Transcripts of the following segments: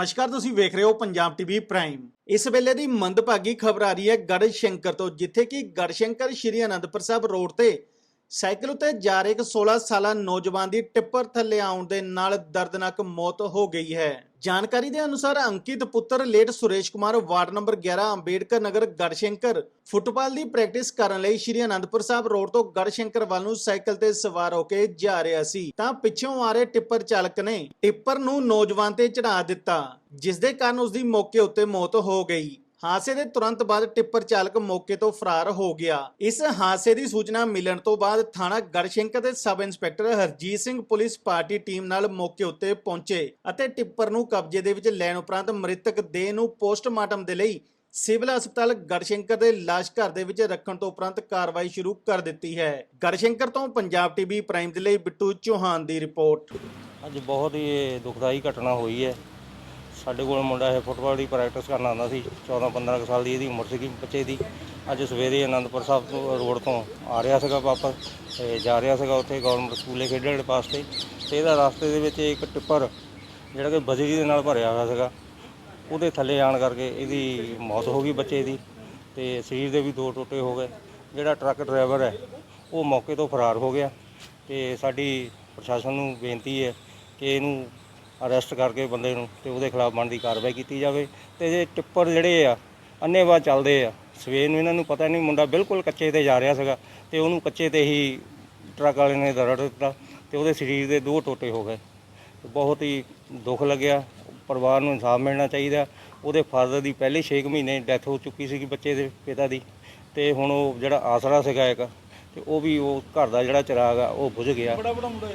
ਨਮਸਕਾਰ, ਤੁਸੀਂ ਵੇਖ ਰਹੇ ਹੋ ਪੰਜਾਬ ਟੀਵੀ ਪ੍ਰਾਈਮ। ਇਸ ਵੇਲੇ ਦੀ ਮੰਦਭਾਗੀ ਖਬਰ ਆ ਰਹੀ ਹੈ ਗੜ ਸ਼ੰਕਰ ਤੋਂ, ਜਿੱਥੇ ਕਿ ਗੜ ਸ਼ੰਕਰ ਸ਼੍ਰੀ ਅਨੰਦਪੁਰ ਸਾਹਿਬ ਰੋਡ ਤੇ ਸਾਈਕਲ ਉਤੇ ਜਾ ਰਹੇ ਇੱਕ 16 ਸਾਲਾ ਨੌਜਵਾਨ ਦੀ ਟਿੱਪਰ ਥੱਲੇ ਆਉਣ ਦੇ ਨਾਲ ਦਰਦਨਾਕ ਮੌਤ ਹੋ ਗਈ ਹੈ। ਜਾਣਕਾਰੀ ਦੇ ਅਨੁਸਾਰ ਅੰਕਿਤ ਪੁੱਤਰ late Suresh Kumar, ward number 11 Ambedkar Nagar, Garhshankar, football ਦੀ ਪ੍ਰੈਕਟਿਸ ਕਰਨ ਲਈ ਸ਼੍ਰੀ ਅਨੰਦਪੁਰ ਸਾਹਿਬ ਰੋਡ ਤੋਂ ਗੜਸ਼ੰਕਰ ਵੱਲ ਨੂੰ ਸਾਈਕਲ ਤੇ ਸਵਾਰ ਹੋ ਕੇ ਜਾ ਰਿਹਾ ਸੀ। ਤਾਂ ਪਿੱਛੋਂ ਆ ਰਹੇ ਟਿੱਪਰ ਚਾਲਕ ਨੇ ਟਿੱਪਰ ਨੂੰ ਨੌਜਵਾਨ ਤੇ ਚੜਾ ਦਿੱਤਾ, ਜਿਸ ਦੇ ਕਾਰਨ ਉਸ ਦੀ ਮੌਕੇ ਉੱਤੇ ਮੌਤ ਹੋ ਗਈ। ਹਾਦਸੇ ਦੇ ਤੁਰੰਤ ਬਾਅਦ ਟਿੱਪਰ ਚਾਲਕ ਮੌਕੇ ਤੋਂ ਫਰਾਰ ਹੋ ਗਿਆ। ਇਸ ਹਾਦਸੇ ਦੀ ਸੂਚਨਾ ਮਿਲਣ ਤੋਂ ਬਾਅਦ ਥਾਣਾ ਗੜਸ਼ੰਕਰ ਦੇ sub inspector Harjeet Singh police party team ਨਾਲ ਮੌਕੇ ਉੱਤੇ ਪਹੁੰਚੇ ਅਤੇ ਟਿੱਪਰ ਨੂੰ ਕਬਜ਼ੇ ਦੇ ਵਿੱਚ ਲੈਣ ਉਪਰੰਤ ਮ੍ਰਿਤਕ ਦੇਹ ਨੂੰ ਪੋਸਟਮਾਰਟਮ ਦੇ ਲਈ ਸਿਵਲ ਹਸਪਤਾਲ ਗੜਸ਼ੰਕਰ ਦੇ ਲਾਸ਼ ਘਰ ਦੇ ਵਿੱਚ ਰੱਖਣ ਤੋਂ ਉਪਰੰਤ ਕਾਰਵਾਈ ਸ਼ੁਰੂ ਕਰ ਦਿੱਤੀ ਹੈ। ਗੜਸ਼ੰਕਰ ਤੋਂ ਪੰਜਾਬ ਟੀਵੀ ਪ੍ਰਾਈਮ ਦੇ ਲਈ ਬਿੱਟੂ ਚੌਹਾਨ ਦੀ ਰਿਪੋਰਟ। ਅੱਜ ਬਹੁਤ ਹੀ ਦੁਖਦਾਈ ਘਟਨਾ ਹੋਈ ਹੈ। ਸਾਡੇ ਕੋਲ ਮੁੰਡਾ ਇਹ ਫੁੱਟਬਾਲ ਦੀ ਪ੍ਰੈਕਟਿਸ ਕਰਨ ਆਉਂਦਾ ਸੀ 14 15 ਕੁ ਸਾਲ ਦੀ ਇਹਦੀ ਉਮਰ ਸੀਗੀ ਬੱਚੇ ਦੀ। ਅੱਜ ਸਵੇਰੇ ਅਨੰਦਪੁਰ ਸਾਹਿਬ ਤੋਂ, ਰੋਡ ਤੋਂ ਆ ਰਿਹਾ ਸੀਗਾ ਵਾਪਸ ਤੇ ਜਾ ਰਿਹਾ ਸੀਗਾ ਉੱਥੇ ਗਵਰਨਮੈਂਟ ਸਕੂਲੇ ਖੇਡਣ ਦੇ ਪਾਸਤੇ ਤੇ। ਇਹਦਾ ਰਸਤੇ ਦੇ ਵਿੱਚ ਇੱਕ ਟਿੱਪਰ ਜਿਹੜਾ ਕਿ ਬਜਰੀ ਦੇ ਨਾਲ ਭਰਿਆ ਹੋਇਆ ਸੀਗਾ। ਉਹਦੇ ਥੱਲੇ ਆਣ ਕਰਕੇ ਇਹਦੀ ਮੌਤ ਹੋ ਗਈ ਬੱਚੇ ਦੀ ਤੇ ਸਰੀਰ ਦੇ ਵੀ ਦੋ ਟੋਟੇ ਹੋ ਗਏ। ਜਿਹੜਾ ਟਰੱਕ ਡਰਾਈਵਰ ਹੈ, ਉਹ ਮੌਕੇ ਤੋਂ ਫਰਾਰ ਹੋ ਗਿਆ ਤੇ ਸਾਡੀ ਪ੍ਰਸ਼ਾਸਨ ਨੂੰ ਬੇਨਤੀ ਹੈ ਕਿ ਇਹਨੂੰ ਅਰੈਸਟ ਕਰਕੇ ਬੰਦੇ ਨੂੰ ਤੇ ਉਹਦੇ ਖਿਲਾਫ ਬਣਦੀ ਕਾਰਵਾਈ ਕੀਤੀ ਜਾਵੇ ਤੇ ਜੇ ਟਿੱਪਰ ਜਿਹੜੇ ਆ ਅੰਨੇਵਾਹ ਚੱਲਦੇ ਆ ਸਵੇਰ ਨੂੰ ਇਹਨਾਂ ਨੂੰ ਪਤਾ ਨਹੀਂ ਮੁੰਡਾ ਬਿਲਕੁਲ ਕੱਚੇ ਤੇ ਜਾ ਰਿਹਾ ਸੀਗਾ ਤੇ ਉਹਨੂੰ ਕੱਚੇ ਤੇ ਹੀ ਟਰੱਕ ਵਾਲੇ ਨੇ ਦਰੜ ਦਿੱਤਾ ਤੇ ਉਹਦੇ ਸਰੀਰ ਦੇ ਦੋ ਟੋਟੇ ਹੋ ਗਏ। ਬਹੁਤ ਹੀ ਦੁੱਖ ਲੱਗਿਆ ਪਰਿਵਾਰ ਨੂੰ ਇਨਸਾਫ ਮਿਲਣਾ ਚਾਹੀਦਾ। ਉਹਦੇ ਫਾਦਰ ਦੀ ਪਹਿਲੇ 6 ਮਹੀਨੇ ਡੈਥ ਹੋ ਚੁੱਕੀ ਸੀਗੀ ਬੱਚੇ ਦੇ ਪਿਤਾ ਦੀ ਤੇ ਹੁਣ ਉਹ ਜਿਹੜਾ ਆਸਰਾ ਸੀਗਾ ਇੱਕ ਤੇ ਉਹ ਵੀ ਉਹ ਘਰ ਦਾ ਜਿਹੜਾ ਚਿਰਾਗ ਆ ਉਹ ਬੁਝ ਗਿਆ।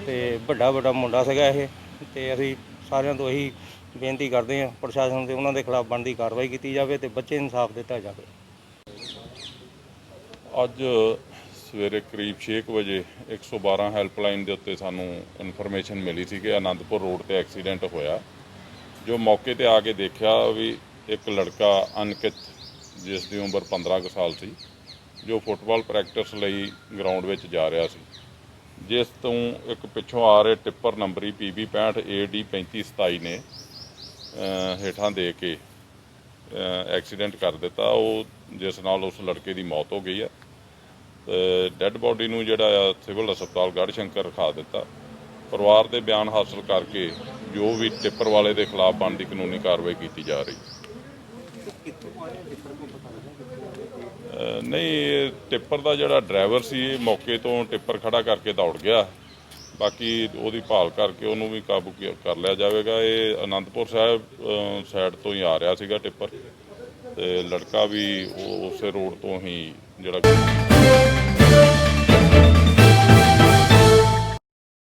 ਤੇ ਵੱਡਾ ਵੱਡਾ ਮੁੰਡਾ ਸੀਗਾ ਇਹ ਤੇ ਅਸੀਂ ਸਾਰਿਆਂ ਤੋਂ ਇਹੀ ਬੇਨਤੀ ਕਰਦੇ ਹਾਂ, ਪ੍ਰਸ਼ਾਸਨ ਤੇ ਉਹਨਾਂ ਦੇ ਖਿਲਾਫ ਬਣਦੀ ਕਾਰਵਾਈ ਕੀਤੀ ਜਾਵੇ ਤੇ ਬੱਚੇ ਨੂੰ ਇਨਸਾਫ ਦਿੱਤਾ ਜਾਵੇ। ਅੱਜ ਸਵੇਰੇ ਕਰੀਬ 6 ਕੁ ਵਜੇ 112 ਹੈਲਪਲਾਈਨ ਦੇ ਉੱਤੇ ਸਾਨੂੰ ਇਨਫੋਰਮੇਸ਼ਨ ਮਿਲੀ ਸੀ ਕਿ ਆਨੰਦਪੁਰ ਰੋਡ ਤੇ ਐਕਸੀਡੈਂਟ ਹੋਇਆ। ਜੋ ਮੌਕੇ ਤੇ ਆ ਕੇ ਦੇਖਿਆ ਵੀ ਇੱਕ ਲੜਕਾ ਅਨਕਿਤ, ਜਿਸ ਦੀ ਉਮਰ 15 ਕੁ ਸਾਲ ਸੀ, ਜੋ ਫੁੱਟਬਾਲ ਪ੍ਰੈਕਟਿਸ ਲਈ ਗਰਾਊਂਡ ਵਿੱਚ ਜਾ ਰਿਹਾ ਸੀ। ਜਿਸ ਤੋਂ ਇੱਕ ਪਿੱਛੋਂ ਆ ਰਹੇ ਟਿੱਪਰ ਨੰਬਰੀ PB 65 AD 3527 ਨੇ ਹੇਠਾਂ ਦੇ ਕੇ ਐਕਸੀਡੈਂਟ ਕਰ ਦਿੱਤਾ। ਉਹ ਜਿਸ ਨਾਲ ਉਸ ਲੜਕੇ ਦੀ ਮੌਤ ਹੋ ਗਈ ਹੈ ਤੇ ਡੈੱਡ ਬੋਡੀ ਨੂੰ ਜਿਹੜਾ ਆ ਸਿਵਲ ਹਸਪਤਾਲ ਗੜ੍ਹਸ਼ੰਕਰ ਰਖਾ ਦਿੱਤਾ। ਪਰਿਵਾਰ ਦੇ ਬਿਆਨ ਹਾਸਲ ਕਰਕੇ ਜੋ ਵੀ ਟਿੱਪਰ ਵਾਲੇ ਦੇ ਖਿਲਾਫ ਬਣਦੀ ਕਾਨੂੰਨੀ ਕਾਰਵਾਈ ਕੀਤੀ ਜਾ ਰਹੀ। ਅਹ ਨਹੀਂ ਟਿੱਪਰ ਦਾ ਜਿਹੜਾ ਡਰਾਈਵਰ ਸੀ, ਇਹ ਮੌਕੇ ਤੋਂ ਟਿੱਪਰ ਖੜਾ ਕਰਕੇ ਦੌੜ ਗਿਆ। ਬਾਕੀ ਉਹਦੀ ਭਾਲ ਕਰਕੇ ਉਹਨੂੰ ਵੀ ਕਾਬੂ ਕਰ ਲਿਆ ਜਾਵੇਗਾ। ਇਹ ਅਨੰਦਪੁਰ ਸਾਹਿਬ ਸਾਈਡ ਤੋਂ ਹੀ ਆ ਰਿਹਾ ਸੀਗਾ ਟਿੱਪਰ। ਤੇ ਲੜਕਾ ਵੀ ਉਹ ਉਸੇ ਰੋਡ ਤੋਂ ਹੀ ਜਿਹੜਾ